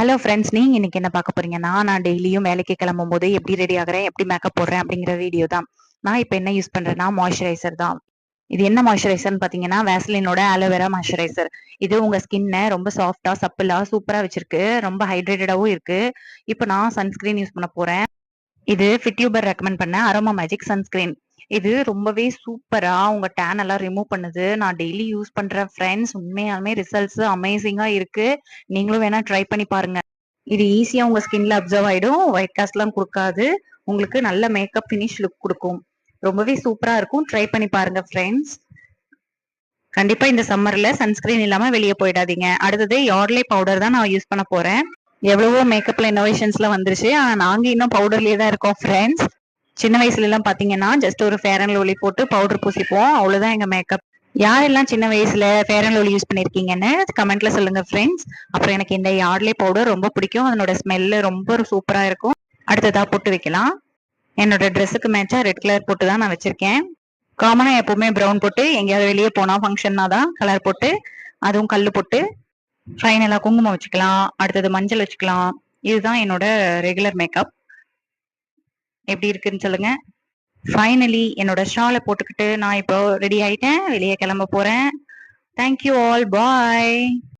Hello friends நீங்க இன்னைக்கு என்ன பார்க்க போறீங்கன்னா நான் டெய்லியும் வேலைக்கு கிளம்பும் போது எப்படி ரெடி ஆகுறேன் எப்படி மேக்கப் போடுறேன் அப்படிங்கிற வீடியோ தான். நான் இப்போ என்ன யூஸ் பண்றேன்னா மாய்ஸ்சரைசர் தான். இது என்ன மாய்ஸ்சரைசர்னு பாத்தீங்கன்னா வேஸ்லினோட அலோவேரா மாய்ஸ்சரைசர் இது உங்க ஸ்கின்னை ரொம்ப சாஃப்டா சப்பிளா சூப்பரா வச்சிருக்கு. ரொம்ப ஹைட்ரேட்டடாவும் இருக்கு. இப்போ நான் சன்ஸ்கிரீன் யூஸ் பண்ண போறேன். இது ஃபிட்யூபர் ரெக்கமெண்ட் பண்ண அரோமா மேஜிக் சன்ஸ்கிரீன் இது ரொம்பவே சூப்பரா உங்க டேன் எல்லாம் ரிமூவ் பண்ணுது. நான் டெய்லி யூஸ் பண்ற ஃப்ரெண்ட்ஸ் உண்மையாலுமே ரிசல்ட்ஸ் அமேசிங்கா இருக்கு. நீங்களும் வேணா ட்ரை பண்ணி பாருங்க. இது ஈஸியா உங்க ஸ்கின்ல அப்சர்வ் ஆயிடும். ஒயிட் காஸ்ட் எல்லாம் கொடுக்காது. உங்களுக்கு நல்ல மேக்கப் ஃபினிஷ் லுக் கொடுக்கும். ரொம்பவே சூப்பரா இருக்கும். ட்ரை பண்ணி பாருங்க ஃப்ரெண்ட்ஸ் கண்டிப்பா இந்த சம்மர்ல சன்ஸ்கிரீன் இல்லாம வெளியே போயிடாதீங்க. அடுத்தது யார்லே பவுடர் தான் நான் யூஸ் பண்ண போறேன். எவ்வளவோ மேக்கப்ல இன்னோவேஷன்ஸ்ல வந்துருச்சு. ஆனா நாங்க இன்னும் பவுடர்லயே தான் இருக்கோம் ஃப்ரெண்ட்ஸ் சின்ன வயசுல எல்லாம் பாத்தீங்கன்னா ஜஸ்ட் ஒரு ஃபேர் அண்ட் லவ்லி போட்டு பவுடர் பூசிப்போம். அவ்வளவுதான் எங்க மேக்கப் யாரெல்லாம் சின்ன வயசுல ஃபேர் அண்ட் லவ்லி யூஸ் பண்ணிருக்கீங்கன்னு கமெண்ட்ல சொல்லுங்க ஃப்ரெண்ட்ஸ் அப்புறம் எனக்கு இந்த யார்ட்லே பவுடர் ரொம்ப பிடிக்கும். அதனோட ஸ்மெல்லு ரொம்ப சூப்பரா இருக்கும். அடுத்ததா போட்டு வைக்கலாம். என்னோட ட்ரெஸ்ஸுக்கு மேட்சா ரெட் கலர் போட்டு தான் நான் வச்சிருக்கேன். காமனா எப்பவுமே ப்ரௌன் போட்டு எங்கேயாவது வெளியே போனா ஃபங்க்ஷன்னா தான் கலர் போட்டு அதுவும் கல் போட்டு ஃபைனலா குங்குமம் வச்சுக்கலாம். அடுத்தது மஞ்சள் வச்சுக்கலாம். இதுதான் என்னோட ரெகுலர் மேக்கப் எப்படி இருக்குன்னு சொல்லுங்க. ஃபைனலி என்னோட ஷாலை போட்டுக்கிட்டு நான் இப்போ ரெடி ஆயிட்டேன். வெளியே கிளம்ப போறேன். தேங்க்யூ ஆல் பாய்